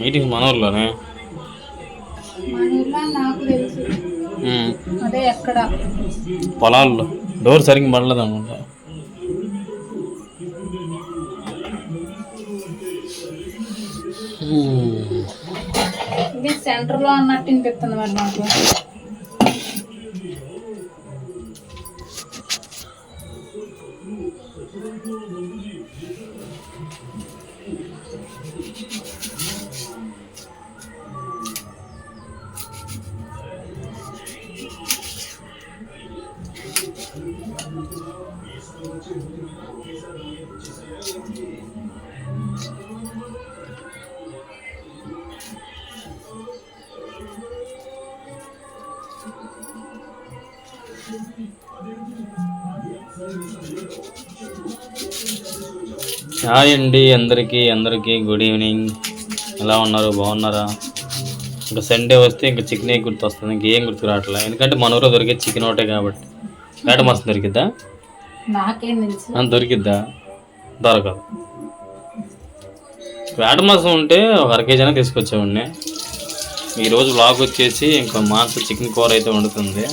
Meeting మన ఊర్లోనే పొలాల్లో. డోర్ సరిగ్గా పడలేదు అనుకుంటా. ఇది సెంటర్లో అన్నట్టు వినిపిస్తుంది మరి నాకు. హాయ్ అండి అందరికీ అందరికీ గుడ్ ఈవినింగ్. ఎలా ఉన్నారు? బాగున్నారా? ఇంకా సండే వస్తే ఇంకా చికెన్ గుర్తు వస్తుంది ఇంకేం గుర్తు రావట్లే. ఎందుకంటే మన ఊరిలో దొరికే చికెన్ ఒకటే కాబట్టి. వేట మాసం దొరికిద్దా? దొరికిద్దా? దొరకదు. వేట మాసం ఉంటే ఒక అర కేజీ అయినా తీసుకొచ్చేవాడిని. ఈరోజు బ్లాగ్ వచ్చేసి ఇంకా మాంస చికెన్ కూర అయితే వండుతుంది.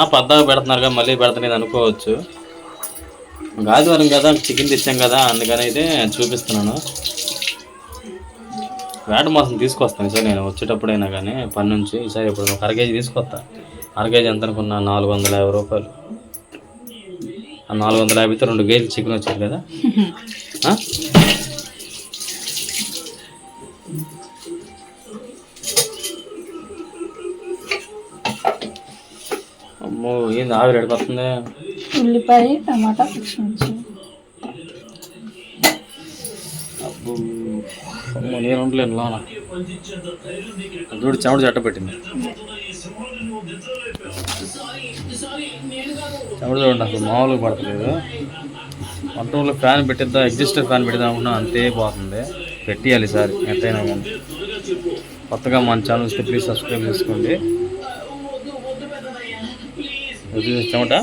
ఆ పద్దాగా పెడుతున్నారుగా మళ్ళీ పెడతలేదు అనుకోవచ్చు. ఆదివారం కదా చికెన్ తెచ్చాం కదా అందుకని అయితే చూపిస్తున్నాను. వేట మాసం తీసుకొస్తాను సార్ నేను వచ్చేటప్పుడైనా కానీ పని నుంచి ఈసారి ఇప్పుడు ఒక అర కేజీ తీసుకొస్తా. అర కేజీ ఎంత అనుకున్నా నాలుగు వందల యాభై రూపాయలు. ఆ నాలుగు వందల యాభైతో రెండు కేజీలు చికెన్ వచ్చారు కదా. అమ్మో ఏంది ఆవిరి ఎడకొస్తుంది ఉల్లిపాయ టమాటా పచ్చిమిర్చి నేను ఉండలేను లోన. చూడు చెమట చెట్ట పెట్టింది. చెమట చూడండి అసలు మామూలుగా పడతలేదు. వంటలో ఫ్యాన్ పెట్టిద్దాం ఎగ్జిస్టర్ ఫ్యాన్ పెట్టిద్దాం అనుకున్నా అంతే పోతుంది. పెట్టియాలి సార్ కానీ. కొత్తగా మన ఛానల్ వస్తే ప్లీజ్ సబ్స్క్రైబ్ చేసుకోండి. ఇది చెమట?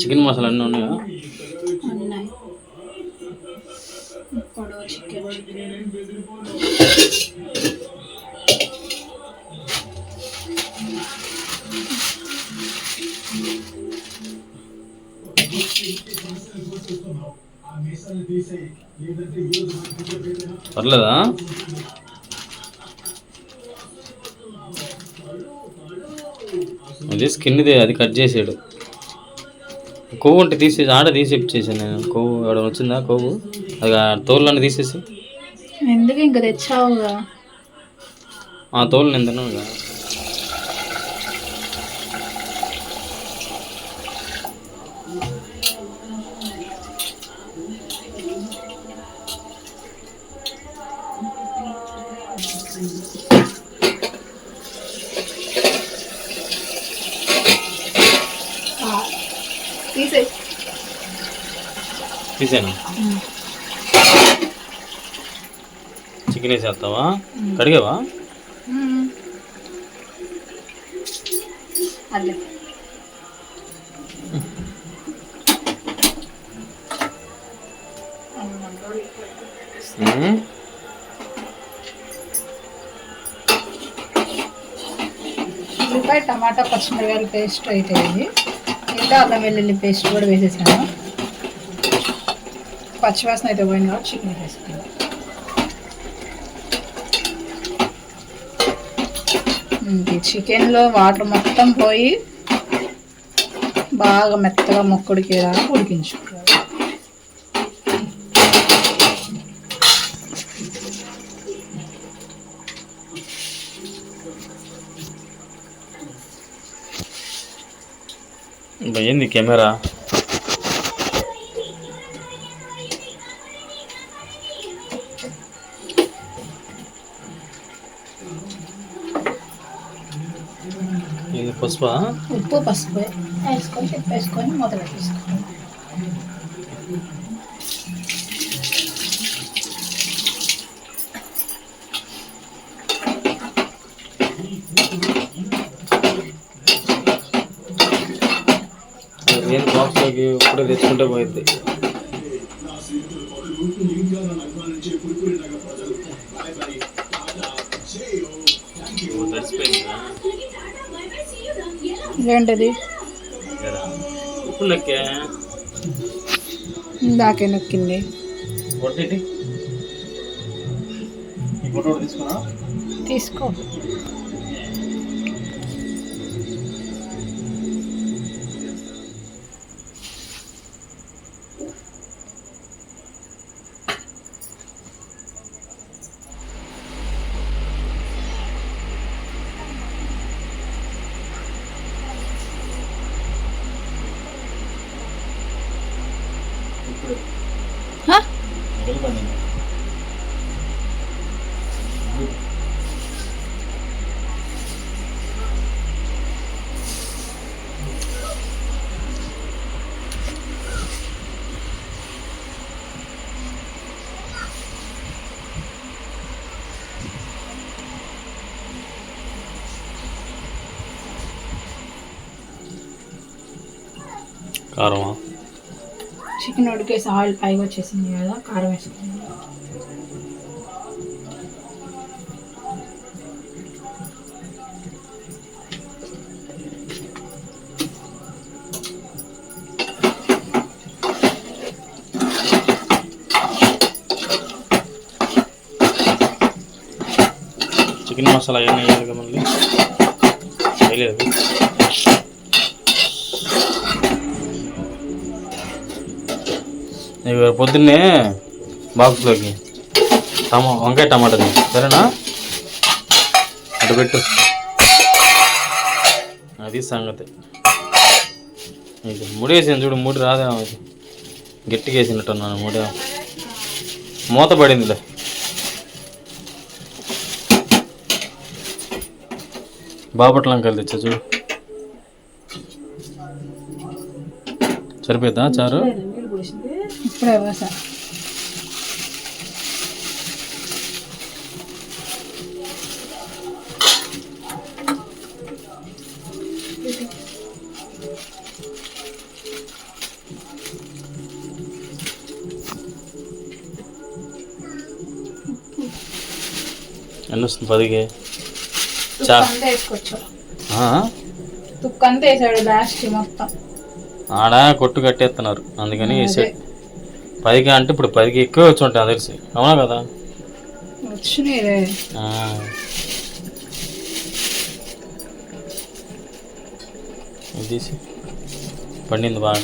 చికెన్ మసాలా అన్నీ ఉన్నాయా? పర్లేదా? అది స్కిన్ది అది కట్ చేసాడు. కొవ్వు ఉంటే తీసేసి ఆడ తీసి ఇచ్చేసాను నేను. కొవ్వు ఎవడ వచ్చిందా కొవ్వు? అది తోళ్ళని తీసేసి. ఎందుకు ఇంకా తెచ్చావుగా? ఆ తోలు నేను తిన్నాను తీసే తీసాను? చికెన్ వేసేస్తావా? కడిగావా? అదే. ఉల్లిపాయ టమాటా పచ్చిమిరకాయల పేస్ట్ అయితే ఇది. ఇంకా అల్లం వెల్లుల్లి పేస్ట్ కూడా వేసేసాను. పచ్చివాసన అయితే పోయిన కాబట్టి చికెన్ వేసుకున్నాను చికెన్లో వాటర్ మొత్తం పోయి బాగా మెత్తగా మొక్కుడికేలా ఉడికించుకోవాలి. ఏంది కెమెరా? ఇది పసుప ఉప్పు పసుపు వేసుకొని తిప్పేసుకొని మూత పెట్టేసుకోవాలి ఏం బాక్స్లోకి ఇప్పుడే తెచ్చుకుంటే పోయింది ఏంటది? ఇందాకే నొక్కింది. తీసుకో. కారమా? చికెన్ ఉడికేసి ఆయిల్ పైగా వచ్చేసింది కదా కారం వేసుకుంది. చికెన్ మసాలా ఏమైనా వేయాలి కదా మళ్ళీ? వేయలేదు. ఇక పొద్దున్నే బాక్స్లోకి టమా వంకాయ టమాటా సరేనా? అటు పెట్టు. అది సంగతి. ఇది ముడి వేసింది చూడు ముడి రాదే గట్టిగా వేసినట్టున్నాను ముడి. మూత పడిందిలే బాపట్ల కలి తెచ్చా చూడు. సరిపోద్దా చారు? ఇప్పుడే వేసా ఎన్ని వస్తుంది? పదికి? చా. అంతా వేసుకోవచ్చు. ఆ? తుక్కు అంతా వేసాడు లాస్ట్ మొత్తం. ఆడ కొట్టు కట్టేస్తున్నారు. అందుకని వేసాడు. పదికి అంటే ఇప్పుడు పదికి ఎక్కువ వచ్చి ఉంటాయి తెలిసి. అవునా కదా? వచ్చినాయి ఆ. ఇది తీసి. పండింది బాగా.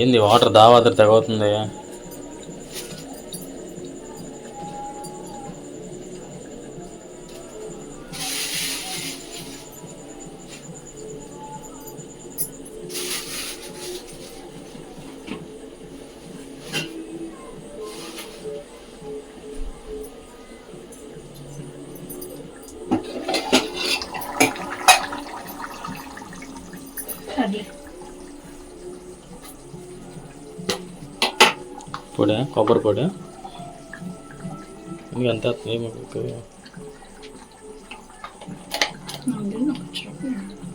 ఏంది వాటర్ దావాదర్ తెగవుతుంది? అది పొడి కొబ్బరి పొడి ఇంకంత ఏమి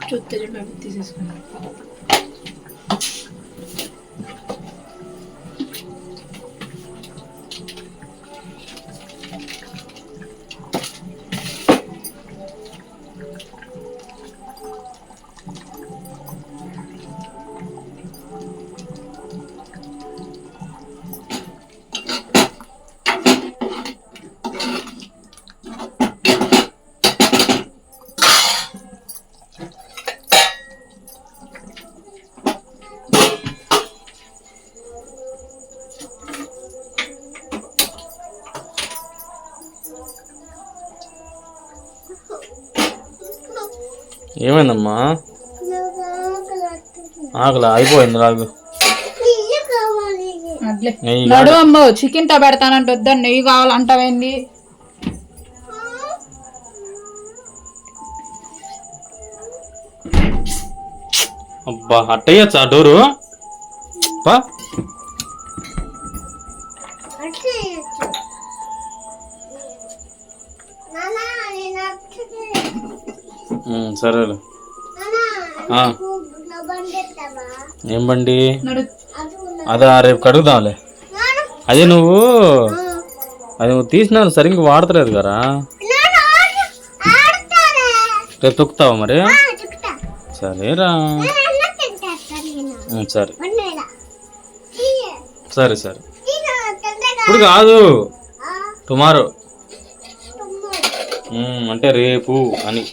చూస్తే తీసేసుకున్నాను ఏమైందమ్మా? ఆకలి అయిపోయింది రాగు నడు అమ్మో చికెన్తో పెడతానంటే వద్దని నెయ్యి కావాలంటావేంది? అబ్బా అట్టయ్యచ్చా డోరు? బా సరేలే. ఏం బండి? అదా రేపు కడుగుదాంలే. అదే నువ్వు అది నువ్వు తీసినా సరిగ్గా వాడతలేదు కదా. రేపు తొక్కుతావా మరి? సరేరా. సరే. సరే సరే. ఇప్పుడు కాదు. టుమారో. అంటే రేపు అని.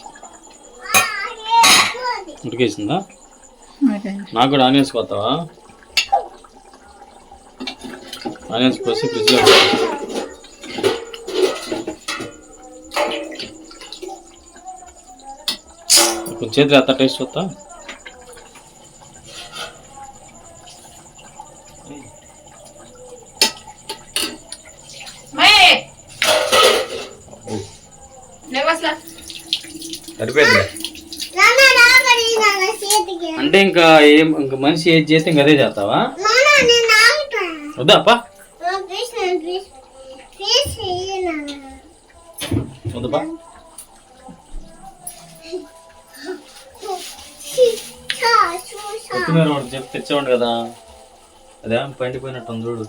ఉడికేసిందా. నాకు కూడా ఆనియన్స్ కొత్తావా ఆనియన్స్ కోసి ఫ్రిడ్జ్లో. కొంచెం చేతులు ఎంత టేస్ట్ వస్తా సరిపోయింది అంటే ఇంకా ఏం ఇంకా మనిషి ఏది చేస్తే ఇంకా అదే చేస్తావా? వద్దా అప్ప వద్దపా కొత్తిమీర తెచ్చేవాడు కదా. అదే పండిపోయినట్టు చూడు.